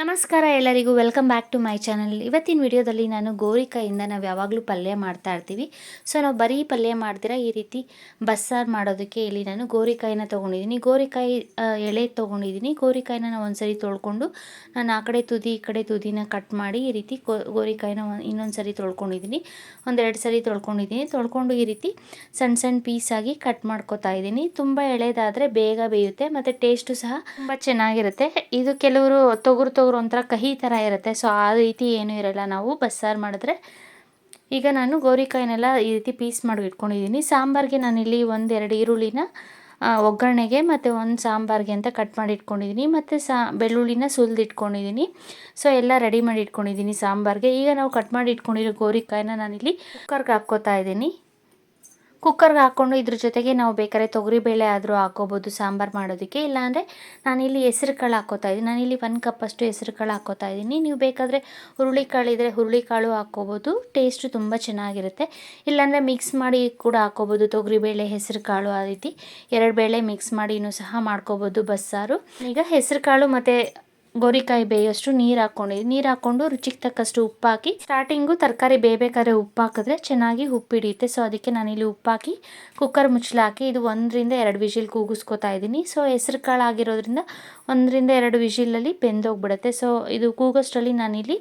ನಮಸ್ಕಾರ ಎಲ್ಲರಿಗೂ welcome back to my channel ಇವತ್ತಿನ ವಿಡಿಯೋದಲ್ಲಿ ನಾನು ಗೋರಿಕಾಯಿಂದ ನಾವು ಯಾವಾಗಲೂ ಪಲ್ಯ ಮಾಡ್ತಾ ಇರ್ತೀವಿ. ಸೊ ನಾವು ಬರೀ ಪಲ್ಯ ಮಾಡ್ತೀರಾ? ಈ ರೀತಿ ಬಸ್ಸಾರು ಮಾಡೋದಕ್ಕೆ ಇಲ್ಲಿ ನಾನು ಗೋರಿಕಾಯಿನ ತೊಗೊಂಡಿದ್ದೀನಿ. ಗೋರಿಕಾಯಿ ಎಳೆ ತೊಗೊಂಡಿದ್ದೀನಿ. ಗೋರಿಕಾಯಿನ ನಾವು ಒಂದ್ಸರಿ ತೊಳ್ಕೊಂಡು ನಾನು ಆ ಕಡೆ ತುದಿ, ಈ ಕಡೆ ತುದಿನ ಕಟ್ ಮಾಡಿ ಈ ರೀತಿ ಗೋರಿಕಾಯಿನ ಇನ್ನೊಂದು ಸರಿ ತೊಳ್ಕೊಂಡಿದ್ದೀನಿ. ಒಂದೆರಡು ಸರಿ ತೊಳ್ಕೊಂಡಿದ್ದೀನಿ. ತೊಳ್ಕೊಂಡು ಈ ರೀತಿ ಸಣ್ಣ ಸಣ್ಣ ಪೀಸಾಗಿ ಕಟ್ ಮಾಡ್ಕೊತಾ ಇದ್ದೀನಿ. ತುಂಬ ಎಳೆದಾದರೆ ಬೇಗ ಬೇಯುತ್ತೆ, ಮತ್ತು ಟೇಸ್ಟು ಸಹ ತುಂಬ ಚೆನ್ನಾಗಿರುತ್ತೆ. ಇದು ಕೆಲವರು ತೊಗರು ತೊಗರು ಒಂಥರ ಕಹಿ ಥರ ಇರುತ್ತೆ. ಸೊ ಆ ರೀತಿ ಏನೂ ಇರಲ್ಲ. ನಾವು ಬಸ್ಸಾರು ಮಾಡಿದ್ರೆ ಈಗ ನಾನು ಗೋರಿಕಾಯಿನೆಲ್ಲ ಈ ರೀತಿ ಪೀಸ್ ಮಾಡಿ ಇಟ್ಕೊಂಡಿದ್ದೀನಿ. ಸಾಂಬಾರಿಗೆ ನಾನಿಲ್ಲಿ ಒಂದೆರಡು ಈರುಳ್ಳಿನ ಒಗ್ಗರಣೆಗೆ ಮತ್ತು ಒಂದು ಸಾಂಬಾರಿಗೆ ಅಂತ ಕಟ್ ಮಾಡಿ ಇಟ್ಕೊಂಡಿದ್ದೀನಿ. ಮತ್ತು ಸಾ, ಬೆಳ್ಳುಳ್ಳಿನ ಸುಲಿದು ಇಟ್ಕೊಂಡಿದ್ದೀನಿ. ಸೊ ಎಲ್ಲ ರೆಡಿ ಮಾಡಿ ಇಟ್ಕೊಂಡಿದ್ದೀನಿ ಸಾಂಬಾರಿಗೆ. ಈಗ ನಾವು ಕಟ್ ಮಾಡಿ ಇಟ್ಕೊಂಡಿರೋ ಗೋರಿಕಾಯಿನ ನಾನಿಲ್ಲಿ ಕುಕ್ಕರ್ಗೆ ಹಾಕ್ಕೋತಾ ಇದ್ದೀನಿ. ಕುಕ್ಕರ್ಗೆ ಹಾಕ್ಕೊಂಡು ಇದ್ರ ಜೊತೆಗೆ ನಾವು ಬೇಕಾದ್ರೆ ತೊಗರಿಬೇಳೆ ಆದರೂ ಹಾಕೋಬೋದು, ಸಾಂಬಾರು ಮಾಡೋದಕ್ಕೆ. ಇಲ್ಲಾಂದರೆ ನಾನಿಲ್ಲಿ ಹೆಸ್ರು ಕಾಳು ಹಾಕೋತಾ ಇದ್ದೀನಿ. ನಾನಿಲ್ಲಿ ಒಂದು ಕಪ್ಪಷ್ಟು ಹೆಸ್ರು ಕಾಳು ಹಾಕೋತಾ ಇದ್ದೀನಿ. ನೀವು ಬೇಕಾದರೆ ಹುರುಳಿಕಾಳು ಇದ್ದರೆ ಹುರುಳಿಕಾಳು ಹಾಕ್ಕೋಬೋದು ಟೇಸ್ಟು ತುಂಬ ಚೆನ್ನಾಗಿರುತ್ತೆ. ಇಲ್ಲಾಂದರೆ ಮಿಕ್ಸ್ ಮಾಡಿ ಕೂಡ ಹಾಕ್ಕೋಬೋದು ತೊಗರಿಬೇಳೆ ಹೆಸ್ರು ಕಾಳು ಆ ರೀತಿ. ಎರಡು ಬೇಳೆ ಮಿಕ್ಸ್ ಮಾಡಿನೂ ಸಹ ಮಾಡ್ಕೋಬೋದು ಬಸ್ಸಾರು. ಈಗ ಹೆಸ್ರು ಕಾಳು ಮತ್ತು ಗೋರಿಕಾಯಿ ಬೇಯೋಷ್ಟು ನೀರು ಹಾಕ್ಕೊಂಡಿದ್ದೀನಿ ನೀರು ಹಾಕ್ಕೊಂಡು ರುಚಿಗೆ ತಕ್ಕಷ್ಟು ಉಪ್ಪು ಹಾಕಿ ಸ್ಟಾರ್ಟಿಂಗು ತರಕಾರಿ ಬೇಯಬೇಕಾದ್ರೆ ಉಪ್ಪು ಹಾಕಿದ್ರೆ ಚೆನ್ನಾಗಿ ಉಪ್ಪು ಹಿಡಿಯುತ್ತೆ. ಸೊ ಅದಕ್ಕೆ ನಾನಿಲ್ಲಿ ಉಪ್ಪು ಹಾಕಿ ಕುಕ್ಕರ್ ಮುಚ್ಚಲು ಹಾಕಿ ಇದು ಒಂದರಿಂದ ಎರಡು ವಿಷಿಲ್ ಕೂಗಿಸ್ಕೊತಾ ಇದ್ದೀನಿ. ಸೊ ಹೆಸ್ರು ಕಾಳು ಆಗಿರೋದ್ರಿಂದ ಒಂದರಿಂದ ಎರಡು ವಿಷಿಲಲ್ಲಿ ಬೆಂದೋಗ್ಬಿಡುತ್ತೆ. ಸೊ ಇದು ಕೂಗೋಷ್ಟರಲ್ಲಿ ನಾನಿಲ್ಲಿ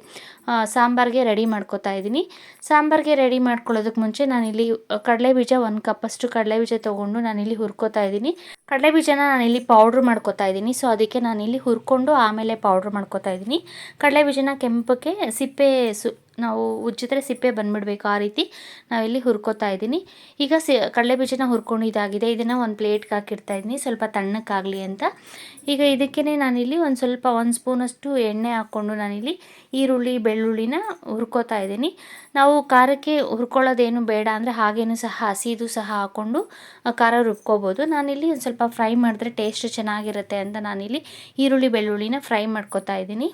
ಸಾಂಬಾರ್ಗೆ ರೆಡಿ ಮಾಡ್ಕೋತಾ ಇದ್ದೀನಿ. ಸಾಂಬಾರಿಗೆ ರೆಡಿ ಮಾಡ್ಕೊಳ್ಳೋದಕ್ಕೆ ಮುಂಚೆ ನಾನಿಲ್ಲಿ ಕಡಲೆ ಬೀಜ ಒಂದು ಕಪ್ಪಷ್ಟು ಕಡಲೆ ಬೀಜ ತೊಗೊಂಡು ನಾನಿಲ್ಲಿ ಹುರ್ಕೋತಾ ಇದ್ದೀನಿ. ಕಡಲೆ ಬೀಜನ ನಾನಿಲ್ಲಿ ಪೌಡ್ರ್ ಮಾಡ್ಕೋತಾ ಇದ್ದೀನಿ. ಸೊ ಅದಕ್ಕೆ ನಾನಿಲ್ಲಿ ಹುರ್ಕೊಂಡು ಆಮೇಲೆ ಪೌಡ್ರ್ ಮಾಡ್ಕೋತಾ ಇದ್ದೀನಿ. ಕಡಲೆ ಬೀಜನ ಕೆಂಪಕ್ಕೆ ಸಿಪ್ಪೆ ಸು ನಾವು ಉಜ್ಜಿದ್ರೆ ಸಿಪ್ಪೆ ಬಂದ್ಬಿಡ್ಬೇಕು ಆ ರೀತಿ. ನಾವಿಲ್ಲಿ ಹುರ್ಕೋತಾ ಇದ್ದೀನಿ. ಈಗ ಸಿ, ಕಡಲೆ ಬೀಜನ ಹುರ್ಕೊಂಡು ಇದಾಗಿದೆ. ಇದನ್ನು ಒಂದು ಪ್ಲೇಟ್ಗೆ ಹಾಕಿರ್ತಾ ಇದ್ದೀನಿ. ಸ್ವಲ್ಪ ತಣ್ಣಕ್ಕಾಗಲಿ ಅಂತ. ಈಗ ಇದಕ್ಕೇ ನಾನಿಲ್ಲಿ ಒಂದು ಸ್ವಲ್ಪ ಒಂದು ಸ್ಪೂನಷ್ಟು ಎಣ್ಣೆ ಹಾಕ್ಕೊಂಡು ನಾನಿಲ್ಲಿ ಈರುಳ್ಳಿ, ಬೆಳ್ಳುಳ್ಳಿನ ಹುರ್ಕೋತಾ ಇದ್ದೀನಿ. ನಾವು ಖಾರಕ್ಕೆ ಹುರ್ಕೊಳ್ಳೋದೇನು ಬೇಡ ಅಂದರೆ ಹಾಗೇನೂ ಸಹ, ಹಸಿದು ಸಹ ಹಾಕ್ಕೊಂಡು ಖಾರ ರುಬ್ಕೋಬೋದು. ನಾನಿಲ್ಲಿ ಒಂದು ಸ್ವಲ್ಪ ಫ್ರೈ ಮಾಡಿದ್ರೆ ಟೇಸ್ಟ್ ಚೆನ್ನಾಗಿರುತ್ತೆ ಅಂತ ನಾನಿಲ್ಲಿ ಈರುಳ್ಳಿ, ಬೆಳ್ಳುಳ್ಳಿನ ಫ್ರೈ ಮಾಡ್ಕೋತಾ ಇದ್ದೀನಿ.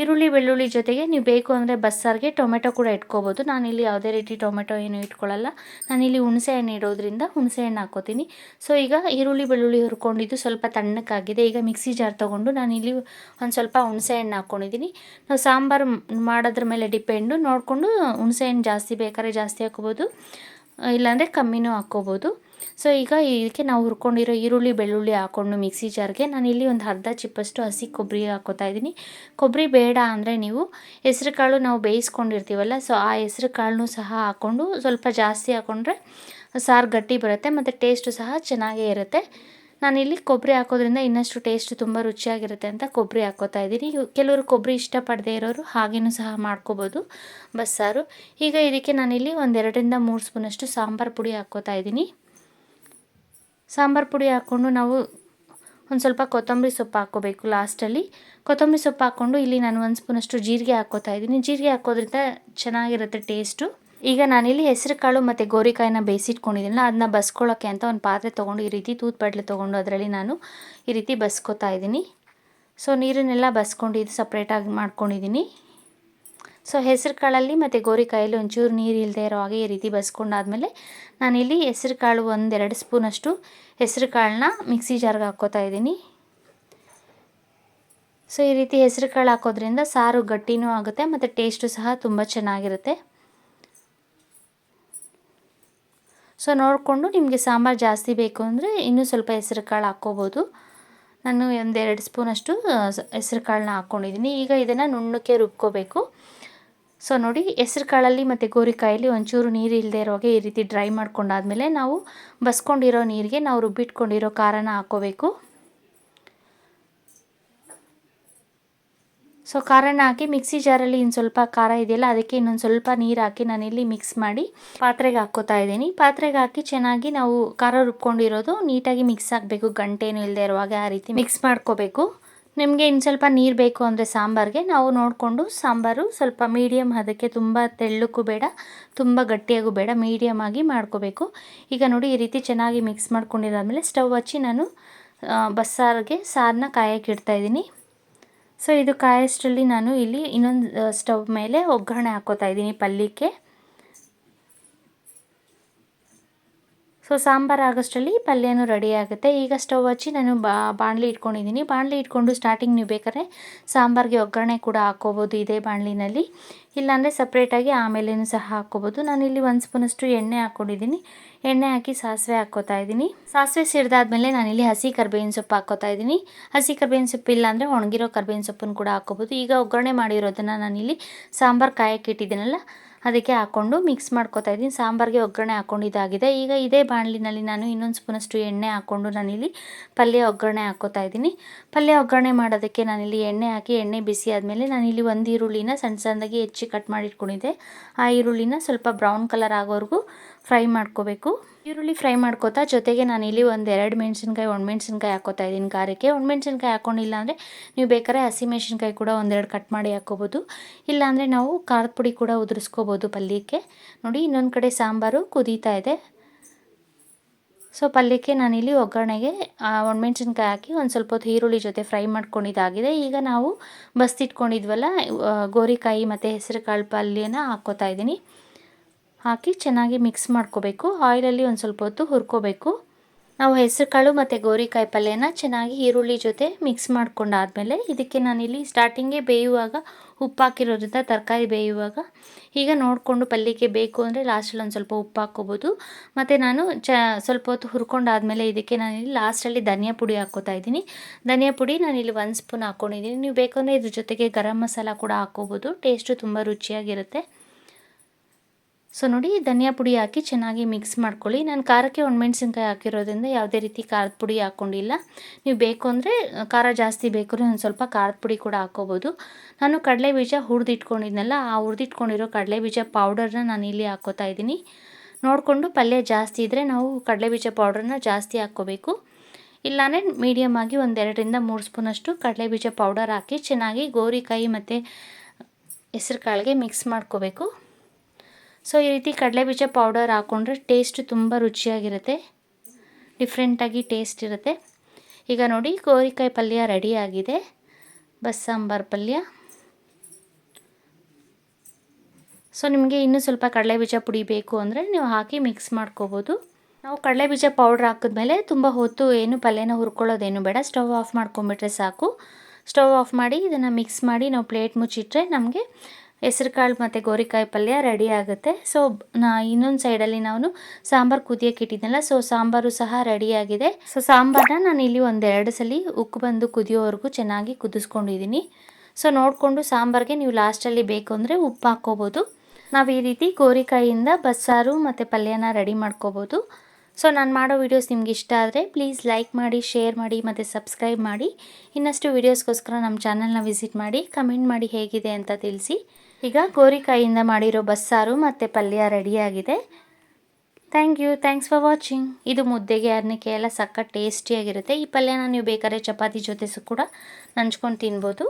ಈರುಳ್ಳಿ, ಬೆಳ್ಳುಳ್ಳಿ ಜೊತೆಗೆ ನೀವು ಬೇಕು ಅಂದರೆ ಬಸ್ಸಾರಿಗೆ ಟೊಮೆಟೊ ಕೂಡ ಇಟ್ಕೋಬೋದು. ನಾನಿಲ್ಲಿ ಯಾವುದೇ ರೀತಿ ಟೊಮೆಟೊ ಏನು ಇಟ್ಕೊಳ್ಳಲ್ಲ. ನಾನಿಲ್ಲಿ ಹುಣಸೆ ಹಣ್ಣು ಇಡೋದ್ರಿಂದ ಹುಣಸೆ ಹಣ್ಣು ಹಾಕೋತೀನಿ. ಸೊ ಈಗ ಈರುಳ್ಳಿ, ಬೆಳ್ಳುಳ್ಳಿ ಹುರ್ಕೊಂಡಿದ್ದು ಸ್ವಲ್ಪ ತಣ್ಣಕ್ಕಾಗಿದೆ ಈಗ ಮಿಕ್ಸಿ ಜಾರ್ ತೊಗೊಂಡು ನಾನಿಲ್ಲಿ ಒಂದು ಸ್ವಲ್ಪ ಹುಣಸೆ ಹಣ್ಣು ಹಾಕ್ಕೊಂಡಿದ್ದೀನಿ ನಾವು ಸಾಂಬಾರು ಮಾಡೋದ್ರ ಮೇಲೆ ಡಿಪೆಂಡು. ನೋಡಿಕೊಂಡು ಹುಣಸೆ ಹಣ್ಣು ಜಾಸ್ತಿ ಬೇಕಾದ್ರೆ ಜಾಸ್ತಿ ಹಾಕ್ಕೋಬೋದು ಇಲ್ಲಾಂದರೆ ಕಮ್ಮಿನೂ ಹಾಕ್ಕೋಬೋದು. ಸೊ ಈಗ ಇದಕ್ಕೆ ನಾವು ಹುರ್ಕೊಂಡಿರೋ ಈರುಳ್ಳಿ, ಬೆಳ್ಳುಳ್ಳಿ ಹಾಕ್ಕೊಂಡು ಮಿಕ್ಸಿ ಜಾರ್ಗೆ ನಾನಿಲ್ಲಿ ಒಂದು ಅರ್ಧ ಚಿಪ್ಪಷ್ಟು ಹಸಿ ಕೊಬ್ಬರಿ ಹಾಕೋತಾ ಇದ್ದೀನಿ. ಕೊಬ್ಬರಿ ಬೇಡ ಅಂದರೆ ನೀವು ಹೆಸ್ರು ಕಾಳು ನಾವು ಬೇಯಿಸ್ಕೊಂಡಿರ್ತೀವಲ್ಲ ಸೊ ಆ ಹೆಸ್ರು ಕಾಳನ್ನೂ ಸಹ ಹಾಕ್ಕೊಂಡು ಸ್ವಲ್ಪ ಜಾಸ್ತಿ ಹಾಕ್ಕೊಂಡ್ರೆ ಸಾರು ಗಟ್ಟಿ ಬರುತ್ತೆ ಮತ್ತು ಟೇಸ್ಟು ಸಹ ಚೆನ್ನಾಗೇ ಇರುತ್ತೆ. ನಾನಿಲ್ಲಿ ಕೊಬ್ಬರಿ ಹಾಕೋದ್ರಿಂದ ಇನ್ನಷ್ಟು ಟೇಸ್ಟ್ ತುಂಬ ರುಚಿಯಾಗಿರುತ್ತೆ ಅಂತ ಕೊಬ್ಬರಿ ಹಾಕೋತಾ ಇದ್ದೀನಿ. ಕೆಲವರು ಕೊಬ್ಬರಿ ಇಷ್ಟಪಡದೇ ಇರೋರು ಹಾಗೇನೂ ಸಹ ಮಾಡ್ಕೋಬೋದು ಬಸ್ಸಾರು ಈಗ ಇದಕ್ಕೆ ನಾನಿಲ್ಲಿ ಒಂದೆರಡರಿಂದ ಮೂರು ಸ್ಪೂನಷ್ಟು ಸಾಂಬಾರು ಪುಡಿ ಹಾಕ್ಕೋತಾ ಇದ್ದೀನಿ. ಸಾಂಬಾರು ಪುಡಿ ಹಾಕ್ಕೊಂಡು ನಾವು ಒಂದು ಸ್ವಲ್ಪ ಕೊತ್ತಂಬರಿ ಸೊಪ್ಪು ಹಾಕ್ಕೋಬೇಕು ಲಾಸ್ಟಲ್ಲಿ. ಕೊತ್ತಂಬರಿ ಸೊಪ್ಪು ಹಾಕ್ಕೊಂಡು ಇಲ್ಲಿ ನಾನು ಒಂದು ಸ್ಪೂನಷ್ಟು ಜೀರಿಗೆ ಹಾಕ್ಕೋತಾ ಇದ್ದೀನಿ. ಜೀರಿಗೆ ಹಾಕೋದ್ರಿಂದ ಚೆನ್ನಾಗಿರುತ್ತೆ ಟೇಸ್ಟು. ಈಗ ನಾನಿಲ್ಲಿ ಹೆಸರು ಕಾಳು ಮತ್ತು ಗೋರಿಕಾಯಿನ ಬೇಯಿಸಿಟ್ಕೊಂಡಿದ್ದೀನಲ್ಲ, ಅದನ್ನ ಬಸ್ಕೊಳ್ಳೋಕ್ಕೆ ಅಂತ ಒಂದು ಪಾತ್ರೆ ತೊಗೊಂಡು ಈ ರೀತಿ ತೂತು ಬಟ್ಲೆ ತೊಗೊಂಡು ಅದರಲ್ಲಿ ನಾನು ಈ ರೀತಿ ಬಸ್ಕೋತಾ ಇದ್ದೀನಿ. ಸೊ ನೀರನ್ನೆಲ್ಲ ಬಸ್ಕೊಂಡು ಇದು ಸಪ್ರೇಟಾಗಿ ಮಾಡ್ಕೊಂಡಿದ್ದೀನಿ. ಸೊ ಹೆಸರು ಕಾಳಲ್ಲಿ ಮತ್ತು ಗೋರಿಕಾಯಲ್ಲಿ ಒಂಚೂರು ನೀರು ಇಲ್ಲದೆ ಇರೋ ಹಾಗೆ ಈ ರೀತಿ ಬಸ್ಕೊಂಡಾದಮೇಲೆ ನಾನಿಲ್ಲಿ ಹೆಸರು ಕಾಳು ಒಂದೆರಡು ಸ್ಪೂನಷ್ಟು ಹೆಸರು ಕಾಳನ್ನ ಮಿಕ್ಸಿ ಜಾರ್ಗೆ ಹಾಕ್ಕೋತಾ ಇದ್ದೀನಿ. ಸೊ ಈ ರೀತಿ ಹೆಸರು ಕಾಳು ಹಾಕೋದ್ರಿಂದ ಸಾರು ಗಟ್ಟಿನೂ ಆಗುತ್ತೆ ಮತ್ತು ಟೇಸ್ಟು ಸಹ ತುಂಬ ಚೆನ್ನಾಗಿರುತ್ತೆ. ಸೊ ನೋಡಿಕೊಂಡು ನಿಮಗೆ ಸಾಂಬಾರು ಜಾಸ್ತಿ ಬೇಕು ಅಂದರೆ ಇನ್ನೂ ಸ್ವಲ್ಪ ಹೆಸರು ಕಾಳು ಹಾಕ್ಕೋಬೋದು. ನಾನು ಒಂದೆರಡು ಸ್ಪೂನಷ್ಟು ಹೆಸರು ಕಾಳನ್ನ ಹಾಕ್ಕೊಂಡಿದ್ದೀನಿ. ಈಗ ಇದನ್ನು ನುಣ್ಣಕ್ಕೆ ರುಬ್ಕೋಬೇಕು. ಸೊ ನೋಡಿ, ಹೆಸ್ರು ಕಾಳಲ್ಲಿ ಮತ್ತು ಗೋರಿಕಾಯಲ್ಲಿ ಒಂಚೂರು ನೀರು ಇಲ್ಲದೆ ಇರೋಗೆ ಈ ರೀತಿ ಡ್ರೈ ಮಾಡ್ಕೊಂಡಾದ್ಮೇಲೆ ನಾವು ಬಸ್ಕೊಂಡಿರೋ ನೀರಿಗೆ ನಾವು ರುಬ್ಬಿಟ್ಕೊಂಡಿರೋ ಖಾರನ ಹಾಕೋಬೇಕು. ಸೊ ಖಾರನ ಹಾಕಿ ಮಿಕ್ಸಿ ಜಾರಲ್ಲಿ ಇನ್ನು ಸ್ವಲ್ಪ ಖಾರ ಇದೆಯಲ್ಲ, ಅದಕ್ಕೆ ಇನ್ನೊಂದು ಸ್ವಲ್ಪ ನೀರು ಹಾಕಿ ನಾನಿಲ್ಲಿ ಮಿಕ್ಸ್ ಮಾಡಿ ಪಾತ್ರೆಗೆ ಹಾಕ್ಕೋತಾ ಇದ್ದೀನಿ. ಪಾತ್ರೆಗೆ ಹಾಕಿ ಚೆನ್ನಾಗಿ ನಾವು ಖಾರ ರುಬ್ಕೊಂಡಿರೋದು ನೀಟಾಗಿ ಮಿಕ್ಸ್ ಹಾಕಬೇಕು ಗಂಟೇನು ಇಲ್ಲದೆ ಇರುವಾಗ ಆ ರೀತಿ ಮಿಕ್ಸ್ ಮಾಡ್ಕೋಬೇಕು. ನಿಮಗೆ ಇನ್ನು ಸ್ವಲ್ಪ ನೀರು ಬೇಕು ಅಂದರೆ ಸಾಂಬಾರಿಗೆ, ನಾವು ನೋಡಿಕೊಂಡು ಸಾಂಬಾರು ಸ್ವಲ್ಪ ಮೀಡಿಯಮ್ ಅದಕ್ಕೆ ತುಂಬ ತೆಳ್ಳಕ್ಕೂ ಬೇಡ, ತುಂಬ ಗಟ್ಟಿಯಾಗೂ ಬೇಡ ಮೀಡಿಯಮ್ ಆಗಿ ಮಾಡ್ಕೋಬೇಕು. ಈಗ ನೋಡಿ ಈ ರೀತಿ ಚೆನ್ನಾಗಿ ಮಿಕ್ಸ್ ಮಾಡ್ಕೊಂಡಿದ್ದಾದಮೇಲೆ ಸ್ಟವ್ ಹಚ್ಚಿ ನಾನು ಬಸ್ಸಾರಿಗೆ ಸಾರನ್ನ ಕಾಯಕ್ಕೆ ಇಡ್ತಾ ಇದ್ದೀನಿ. ಸೊ ಇದು ಕಾಯಷ್ಟರಲ್ಲಿ ನಾನು ಇಲ್ಲಿ ಇನ್ನೊಂದು ಸ್ಟವ್ ಮೇಲೆ ಒಗ್ಗರಣೆ ಹಾಕೋತಾ ಇದ್ದೀನಿ ಪಲ್ಯಕ್ಕೆ ಸೊ ಸಾಂಬಾರು ಆಗೋಷ್ಟರಲ್ಲಿ ಪಲ್ಯನೂ ರೆಡಿ ಆಗುತ್ತೆ. ಈಗ ಸ್ಟವ್ ಹಚ್ಚಿ ನಾನು ಬಾಣಲಿ ಇಟ್ಕೊಂಡಿದ್ದೀನಿ. ಬಾಣಲಿ ಇಟ್ಕೊಂಡು ಸ್ಟಾರ್ಟಿಂಗ್ ನೀವು ಬೇಕಾದ್ರೆ ಸಾಂಬಾರಿಗೆ ಒಗ್ಗರಣೆ ಕೂಡ ಹಾಕ್ಕೋಬೋದು ಇದೇ ಬಾಣಲಿನಲ್ಲಿ. ಇಲ್ಲಾಂದರೆ ಸಪ್ರೇಟಾಗಿ ಆಮೇಲೇನು ಸಹ ಹಾಕ್ಕೋಬೋದು. ನಾನಿಲ್ಲಿ ಒಂದು ಸ್ಪೂನಷ್ಟು ಎಣ್ಣೆ ಹಾಕ್ಕೊಂಡಿದ್ದೀನಿ. ಎಣ್ಣೆ ಹಾಕಿ ಸಾಸಿವೆ ಹಾಕ್ಕೋತಾ ಇದ್ದೀನಿ. ಸಾಸಿವೆ ಸಿಡ್ದಾದ್ಮೇಲೆ ನಾನಿಲ್ಲಿ ಹಸಿ ಕರ್ಬೇವಿನ ಸೊಪ್ಪು ಹಾಕ್ಕೋತಾ ಇದ್ದೀನಿ. ಹಸಿ ಕರ್ಬೇವಿನ ಸೊಪ್ಪು ಇಲ್ಲಾಂದರೆ ಒಣಗಿರೋ ಕರ್ಬೇವಿನ ಸೊಪ್ಪನ್ನು ಕೂಡ ಹಾಕ್ಕೋಬೋದು. ಈಗ ಒಗ್ಗರಣೆ ಮಾಡಿರೋದನ್ನು ನಾನಿಲ್ಲಿ ಸಾಂಬಾರು ಕಾಯಕ್ಕೆ ಇಟ್ಟಿದ್ದೀನಲ್ಲ ಅದಕ್ಕೆ ಹಾಕ್ಕೊಂಡು ಮಿಕ್ಸ್ ಮಾಡ್ಕೊತಾ ಇದ್ದೀನಿ. ಸಾಂಬಾರಿಗೆ ಒಗ್ಗರಣೆ ಹಾಕ್ಕೊಂಡಿದ್ದಾಗಿದೆ ಈಗ ಇದೇ ಬಾಣಲಿನಲ್ಲಿ ನಾನು ಇನ್ನೊಂದು ಸ್ಪೂನಷ್ಟು ಎಣ್ಣೆ ಹಾಕ್ಕೊಂಡು ನಾನಿಲ್ಲಿ ಪಲ್ಯ ಒಗ್ಗರಣೆ ಹಾಕ್ಕೋತಾ ಇದ್ದೀನಿ. ಪಲ್ಯ ಒಗ್ಗರಣೆ ಮಾಡೋದಕ್ಕೆ ನಾನಿಲ್ಲಿ ಎಣ್ಣೆ ಹಾಕಿ, ಎಣ್ಣೆ ಬಿಸಿ ಆದಮೇಲೆ ನಾನಿಲ್ಲಿ ಒಂದು ಈರುಳ್ಳಿನ ಸಣ್ಣ ಸಣ್ಣದಾಗಿ ಹೆಚ್ಚಿ ಕಟ್ ಮಾಡಿಟ್ಕೊಂಡಿದ್ದೆ. ಆ ಈರುಳ್ಳಿನ ಸ್ವಲ್ಪ ಬ್ರೌನ್ ಕಲರ್ ಆಗೋವರೆಗೂ ಫ್ರೈ ಮಾಡ್ಕೋಬೇಕು. ಈರುಳ್ಳಿ ಫ್ರೈ ಮಾಡ್ಕೋತಾ, ಜೊತೆಗೆ ನಾನು ಇಲ್ಲಿ ಒಂದು ಎರಡು ಮೆಣಸಿನ್ಕಾಯಿ ಒಣಮೆಣ್ಸಿನ್ಕಾಯಿ ಹಾಕೋತಾ ಇದ್ದೀನಿ ಖಾರಕ್ಕೆ. ಒಣಮೆಣ್ಸಿನ್ಕಾಯಿ ಹಾಕೊಂಡಿಲ್ಲ ಅಂದರೆ ನೀವು ಬೇಕಾದ್ರೆ ಹಸಿ ಮೆಣಸಿನ್ಕಾಯಿ ಕೂಡ ಒಂದೆರಡು ಕಟ್ ಮಾಡಿ ಹಾಕೋಬೋದು. ಇಲ್ಲಾಂದರೆ ನಾವು ಖಾರದ ಪುಡಿ ಕೂಡ ಉದುರಿಸ್ಕೋಬೋದು ಪಲ್ಯಕ್ಕೆ. ನೋಡಿ, ಇನ್ನೊಂದು ಕಡೆ ಸಾಂಬಾರು ಕುದೀತಾ ಇದೆ. ಸೊ ಪಲ್ಯಕ್ಕೆ ನಾನಿಲ್ಲಿ ಒಗ್ಗರಣೆಗೆ ಒಣಮೆಣ್ಸಿನ್ಕಾಯಿ ಹಾಕಿ ಒಂದು ಸ್ವಲ್ಪ ಹೊತ್ತು ಈರುಳ್ಳಿ ಜೊತೆ ಫ್ರೈ ಮಾಡ್ಕೊಂಡಿದ್ದಾಗಿದೆ. ಈಗ ನಾವು ಬಸ್ತಿಟ್ಕೊಂಡಿದ್ವಲ್ಲ ಗೋರಿಕಾಯಿ ಮತ್ತು ಹೆಸರು ಕಾಳು ಪಲ್ಯನ ಹಾಕ್ಕೋತಾ ಇದ್ದೀನಿ ಹಾಕಿ ಚೆನ್ನಾಗಿ ಮಿಕ್ಸ್ ಮಾಡ್ಕೋಬೇಕು. ಆಯಿಲಲ್ಲಿ ಒಂದು ಸ್ವಲ್ಪ ಹೊತ್ತು ಹುರ್ಕೋಬೇಕು. ನಾವು ಹೆಸರುಕಾಳು ಮತ್ತು ಗೋರಿಕಾಯಿ ಪಲ್ಯನ ಚೆನ್ನಾಗಿ ಈರುಳ್ಳಿ ಜೊತೆ ಮಿಕ್ಸ್ ಮಾಡ್ಕೊಂಡಾದಮೇಲೆ ಇದಕ್ಕೆ ನಾನಿಲ್ಲಿ ಸ್ಟಾರ್ಟಿಂಗೆ ಬೇಯುವಾಗ ಉಪ್ಪು ಹಾಕಿರೋದ್ರಿಂದ ತರಕಾರಿ ಬೇಯುವಾಗ ಈಗ ನೋಡಿಕೊಂಡು ಪಲ್ಯಕ್ಕೆ ಬೇಕು ಅಂದರೆ ಲಾಸ್ಟಲ್ಲಿ ಒಂದು ಸ್ವಲ್ಪ ಉಪ್ಪು ಹಾಕ್ಕೋಬೋದು. ಮತ್ತು ನಾನು ಚ ಸ್ವಲ್ಪ ಹೊತ್ತು ಹುರ್ಕೊಂಡಾದಮೇಲೆ ಇದಕ್ಕೆ ನಾನಿಲ್ಲಿ ಲಾಸ್ಟಲ್ಲಿ ಧನಿಯಾ ಪುಡಿ ಹಾಕ್ಕೋತಾ ಇದ್ದೀನಿ. ಧನಿಯಾ ಪುಡಿ ನಾನಿಲ್ಲಿ ಒಂದು ಸ್ಪೂನ್ ಹಾಕ್ಕೊಂಡಿದ್ದೀನಿ ನೀವು ಬೇಕಂದರೆ ಇದ್ರ ಜೊತೆಗೆ ಗರಂ ಮಸಾಲ ಕೂಡ ಹಾಕ್ಕೋಬೋದು. ಟೇಸ್ಟು ತುಂಬ ರುಚಿಯಾಗಿರುತ್ತೆ. ಸೊ ನೋಡಿ, ಧನಿಯಾ ಪುಡಿ ಹಾಕಿ ಚೆನ್ನಾಗಿ ಮಿಕ್ಸ್ ಮಾಡ್ಕೊಳ್ಳಿ. ನಾನು ಖಾರಕ್ಕೆ ಒಣಮೆಣ್ಸಿನ್ಕಾಯಿ ಹಾಕಿರೋದ್ರಿಂದ ಯಾವುದೇ ರೀತಿ ಖಾರದ ಪುಡಿ ಹಾಕ್ಕೊಂಡಿಲ್ಲ ನೀವು ಬೇಕು ಅಂದರೆ ಖಾರ ಜಾಸ್ತಿ ಬೇಕು ಅಂದರೆ ಒಂದು ಸ್ವಲ್ಪ ಖಾರದ ಪುಡಿ ಕೂಡ ಹಾಕ್ಕೋಬೋದು ನಾನು ಕಡಲೆ ಬೀಜ ಹುರಿದಿಟ್ಕೊಂಡಿದ್ನಲ್ಲ, ಆ ಹುರಿದಿಟ್ಕೊಂಡಿರೋ ಕಡಲೆ ಬೀಜ ಪೌಡರ್ನ ನಾನು ಇಲ್ಲಿ ಹಾಕೋತಾ ಇದ್ದೀನಿ. ನೋಡಿಕೊಂಡು ಪಲ್ಯ ಜಾಸ್ತಿ ಇದ್ದರೆ ನಾವು ಕಡಲೆ ಬೀಜ ಪೌಡ್ರನ್ನ ಜಾಸ್ತಿ ಹಾಕ್ಕೋಬೇಕು. ಇಲ್ಲಾಂದರೆ ಮೀಡಿಯಮ್ ಆಗಿ ಒಂದೆರಡರಿಂದ ಮೂರು ಸ್ಪೂನಷ್ಟು ಕಡಲೆ ಬೀಜ ಪೌಡರ್ ಹಾಕಿ ಚೆನ್ನಾಗಿ ಗೋರಿಕಾಯಿ ಮತ್ತು ಹೆಸ್ರು ಕಾಳಿಗೆ ಮಿಕ್ಸ್ ಮಾಡ್ಕೋಬೇಕು. ಸೊ ಈ ರೀತಿ ಕಡಲೆಬೀಜ ಪೌಡರ್ ಹಾಕ್ಕೊಂಡ್ರೆ ಟೇಸ್ಟ್ ತುಂಬ ರುಚಿಯಾಗಿರುತ್ತೆ. ಡಿಫ್ರೆಂಟಾಗಿ ಟೇಸ್ಟ್ ಇರುತ್ತೆ. ಈಗ ನೋಡಿ, ಗೋರಿಕಾಯಿ ಪಲ್ಯ ರೆಡಿಯಾಗಿದೆ ಬಸ್ಸಾಂಬಾರು ಪಲ್ಯ. ಸೊ ನಿಮಗೆ ಇನ್ನೂ ಸ್ವಲ್ಪ ಕಡಲೆಬೀಜ ಪುಡಿ ಬೇಕು ಅಂದರೆ ನೀವು ಹಾಕಿ ಮಿಕ್ಸ್ ಮಾಡ್ಕೋಬೋದು. ನಾವು ಕಡಲೆಬೀಜ ಪೌಡ್ರ್ ಹಾಕಿದ್ಮೇಲೆ ತುಂಬ ಹೊತ್ತು ಏನು ಪಲ್ಯನ ಹುರ್ಕೊಳ್ಳೋದೇನು ಬೇಡ. ಸ್ಟವ್ ಆಫ್ ಮಾಡ್ಕೊಂಬಿಟ್ರೆ ಸಾಕು. ಸ್ಟವ್ ಆಫ್ ಮಾಡಿ ಇದನ್ನು ಮಿಕ್ಸ್ ಮಾಡಿ ನಾವು ಪ್ಲೇಟ್ ಮುಚ್ಚಿಟ್ರೆ ನಮಗೆ ಹೆಸ್ರು ಕಾಳು ಮತ್ತು ಗೋರಿಕಾಯಿ ಪಲ್ಯ ರೆಡಿ ಆಗುತ್ತೆ. ಸೊ ನಾ ಇನ್ನೊಂದು ಸೈಡಲ್ಲಿ ನಾನು ಸಾಂಬಾರು ಕುದಿಯೋಕೆ ಇಟ್ಟಿದ್ದೆನಲ್ಲ ಸೊ ಸಾಂಬಾರು ಸಹ ರೆಡಿಯಾಗಿದೆ ಸೊ ಸಾಂಬಾರನ್ನ ನಾನು ಇಲ್ಲಿ ಒಂದೆರಡು ಸಲ ಉಕ್ಕು ಬಂದು ಕುದಿಯೋವರೆಗೂ ಚೆನ್ನಾಗಿ ಕುದಿಸ್ಕೊಂಡಿದ್ದೀನಿ ಸೊ ನೋಡಿಕೊಂಡು ಸಾಂಬಾರಿಗೆ ನೀವು ಲಾಸ್ಟಲ್ಲಿ ಬೇಕು ಅಂದರೆ ಉಪ್ಪು ಹಾಕ್ಕೋಬೋದು. ನಾವು ಈ ರೀತಿ ಗೋರಿಕಾಯಿಯಿಂದ ಬಸ್ಸಾರು ಮತ್ತು ಪಲ್ಯನ ರೆಡಿ ಮಾಡ್ಕೋಬೋದು. ಸೊ ನಾನು ಮಾಡೋ ವೀಡಿಯೋಸ್ ನಿಮ್ಗೆ ಇಷ್ಟ ಆದರೆ ಪ್ಲೀಸ್ ಲೈಕ್ ಮಾಡಿ ಶೇರ್ ಮಾಡಿ, ಮತ್ತು ಸಬ್ಸ್ಕ್ರೈಬ್ ಮಾಡಿ. ಇನ್ನಷ್ಟು ವೀಡಿಯೋಸ್ಗೋಸ್ಕರ ನಮ್ಮ ಚಾನಲ್ನ ವಿಸಿಟ್ ಮಾಡಿ ಕಮೆಂಟ್ ಮಾಡಿ ಹೇಗಿದೆ ಅಂತ ತಿಳಿಸಿ. ಈಗ ಗೋರಿಕಾಯಿಯಿಂದ ಮಾಡಿರೋ ಬಸ್ಸಾರು ಮತ್ತು ಪಲ್ಯ ರೆಡಿಯಾಗಿದೆ thank you thanks for watching ಇದು ಮುದ್ದೆಗೆ ಅನ್ನಕ್ಕೆ ಎಲ್ಲ ಸಕ್ಕ ಟೇಸ್ಟಿಯಾಗಿರುತ್ತೆ ಈ ಪಲ್ಯನ ನೀವು ಬೇಕಾದ್ರೆ ಚಪಾತಿ ಜೊತೆ ಕೂಡ ನಂಚ್ಕೊಂಡು ತಿನ್ಬೋದು.